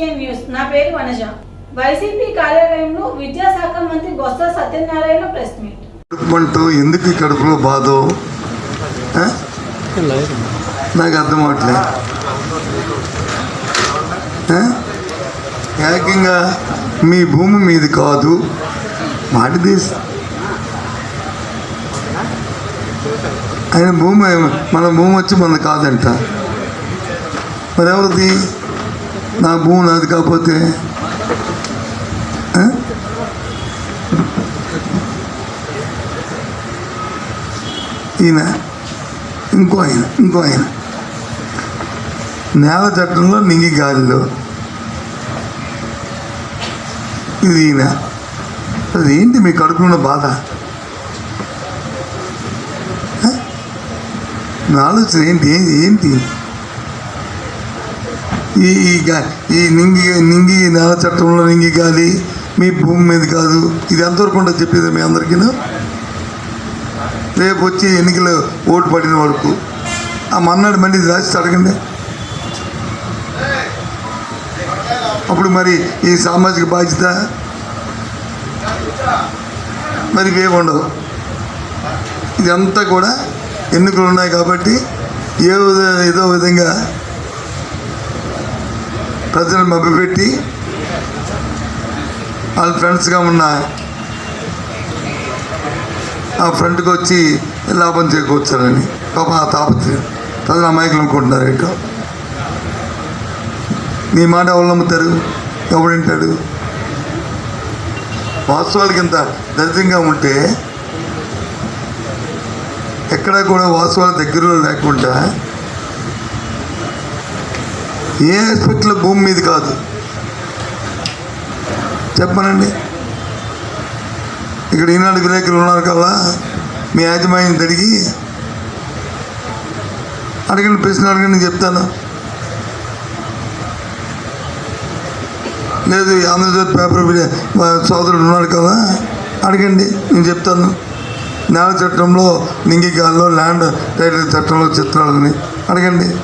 Welcome news నా పేరు Vanaja. YCP కార్యాలయంలో విద్యాశాఖ మంత్రి బొత్స సత్యనారాయణ ప్రెస్ మీట్. కడుపుమంటూ ఎందుకు కడుపులో బాధ? నాకు అర్థం అవట్లే ఏకంగా మీ భూమి మీది కాదు మాటి తీసి ఆయన భూమి మన భూమి వచ్చి మనది కాదంట. మరెవరిది? నా భూమి నాది కాకపోతే ఈయన ఇంకో ఆయన ఇంకో ఆయన. నేల చట్టంలో నింగి గాలిలో. ఇది ఈయన. అది ఏంటి మీ కడుపులో బాధ? హ? నా ఆలోచన ఏంటి ఏంటి? ఏంటి? ఈ ఈ ఈ నింగి నింగి నేల చట్టంలో నింగి గాలి మీ భూమి మీద కాదు. ఇది ఎంతవరకు ఉంటుంది చెప్పేది మీ అందరికీ? రేపు వచ్చి ఎన్నికలు ఓటు పడిన వరకు ఆ మన్నాడు మళ్ళీ రాసి అడగండి. అప్పుడు మరి ఈ సామాజిక బాధ్యత మరి ఏముండవు ఉండవు ఇదంతా కూడా ఎన్నికలు ఉన్నాయి కాబట్టి ఏ ఏదో విధంగా ప్రజలను మభ్యపెట్టి వాళ్ళ ఫ్రెండ్స్గా ఉన్న ఆ ఫ్రెండ్కి వచ్చి లాభం చేకూర్చాలని పాప ఆ తాపత్రయం. ప్రజలు అమాయకులు అనుకుంటున్నారు ఇక. నీ మాట ఎవరు నమ్ముతారు? ఎవడు వింటాడు వాస్తవాలకి ఇంత దరిద్రంగా ఉంటే ఎక్కడా కూడా వాస్తవాల దగ్గరలో లేకుండా ఏ హాస్పిటల్ భూమి మీద కాదు. చెప్పనండి. ఇక్కడ ఈనాడు విలేకరులు ఉన్నారు కదా మీ యాజమాన్యం తిరిగి అడగండి ప్రశ్న అడగండి నేను చెప్తాను. లేదు ఆంధ్రజ్యోతి పేపర్ మా సోదరుడు ఉన్నాడు కదా అడగండి నేను చెప్తాను. నేల చట్టంలో నింగికాల్లో ల్యాండ్ టైటిల్ చట్టంలో చిత్రాలని అడగండి.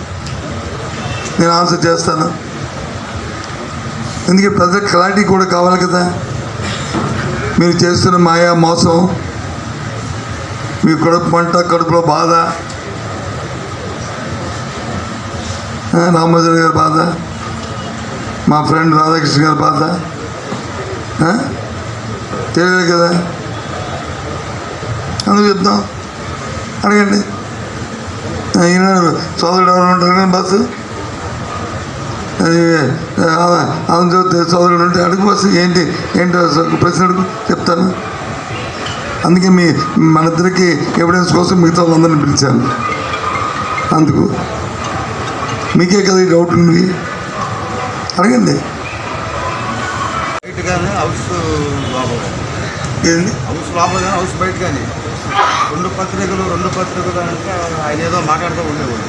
నేను ఆన్సర్ చేస్తాను. ఎందుకంటే ప్రజల క్లారిటీ కూడా కావాలి కదా? మీరు చేస్తున్న మాయా మోసం మీ కడుపు మంట కడుపులో బాధ ఆ, గారి బాధ మా ఫ్రెండ్ రాధాకృష్ణ గారి బాధ తెలియదు కదా? అందుకు చెప్తాం అడగండి. ఈనాడు సోదరుడు ఎవరు ఉంటారు కానీ బస్సు? ఆంధ్రజ్యోతి సోదరుడు ఉంటే అడుగు బస్సు ఏంటి ఏంటో ప్రశ్న అడుగు చెప్తాను. అందుకే మీ మన ఇద్దరికి ఎవిడెన్స్ కోసం మిగతా వాళ్ళందరినీ పిలిచాను. అందుకు. మీకే కదా ఈ డౌట్ ఉంది? అడగండి. హౌస్ ఏంది? హౌస్ లోపల కానీ హౌస్ బయట కానీ రెండు పత్రికలు రెండు పత్రికలు అంటే ఆయన ఏదో మాట్లాడుతూ ఉండేవాడు.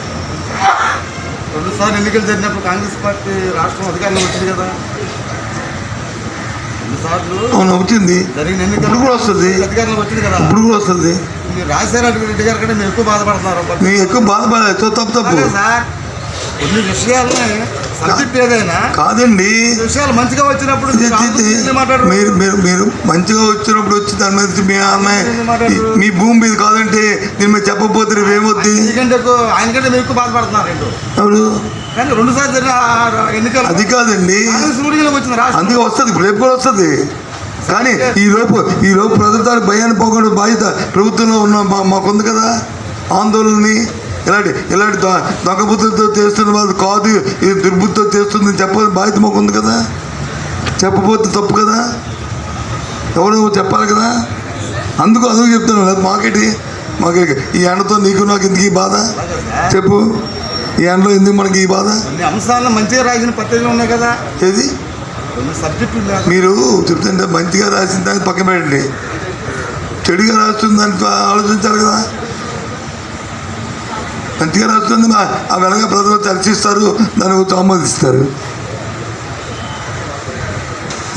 రెండు సార్లు ఎన్నికలు జరిగినప్పుడు కాంగ్రెస్ పార్టీ రాష్ట్రం అధికారంలో వచ్చింది కదా. రెండు సార్లు అవును వచ్చింది. జరిగిన ఎన్నికలు కూడా వస్తుంది. అధికారంలో వచ్చింది కదా. ఇప్పుడు కూడా వస్తుంది. మీరు రాజశేఖర రెడ్డి గారి కంటే మీరు ఎక్కువ బాధపడుతున్నారు మీరు ఎక్కువ బాధపడలేదు తప్పు తప్పు. సార్? కొన్ని విషయాలని సబ్జెక్ట్ ఏదైనా కాదండి. విషయాలు మంచిగా వచ్చినప్పుడు మీరు. మీరు మీరు మంచిగా వచ్చినప్పుడు వచ్చి దాని మీద మీ అమ్మాయి. మీ భూమి మీద కాదంటే నేను మీరు చెప్పకపోతే రేపు ఏమొద్ది? ఎక్కువ ఆయనకంటే మీరు ఎక్కువ బాధపడుతున్నారు రెండు. ఎవరు? కానీ రెండు సార్లు ఎన్నికలు అది కాదండి. అందుకే వస్తుంది రేపు కూడా వస్తుంది. కానీ ఈ లోపు ఈ లోపు ప్రజల భయాన్ని పోకూడదు బాధ్యత ప్రభుత్వంలో ఉన్న మాకుంది కదా ఆందోళనని. ఇలాంటి ఇలాంటి దొ- దొంగబుద్ధులతో చేస్తున్న వాళ్ళు కాదు ఇది దుర్బుద్ధితో చేస్తుంది చెప్పాలి బాధ్యత మాకు ఉంది కదా? చెప్పబోతే తప్పు కదా? ఎవరు చెప్పాలి కదా? అందుకు అందుకు చెప్తాను లేదు మాకేటి? మాకు ఈ ఎండతో నీకు నాకు ఎందుకు ఈ బాధ? చెప్పు. ఈ ఎండలో ఎందుకు మనకి ఈ బాధ? అంశాలను మంచిగా రాసిన పత్రికలు ఉన్నాయి కదా? ఏది? మీరు చెప్తుంటే మంచిగా రాసిన దాన్ని పక్కన పెట్టండి. చెడుగా రాస్తుంది దానికి ఆలోచించాలి కదా? మంచిగా రాస్తుంది ఆ వెనక ప్రజలు చర్చిస్తారు దానికి ఆమోదిస్తారు.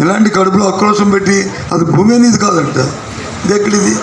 ఇలాంటి కడుపులో ఆక్రోశం పెట్టి అది భూమి అనేది కాదంట. ఇది ఎక్కడిది?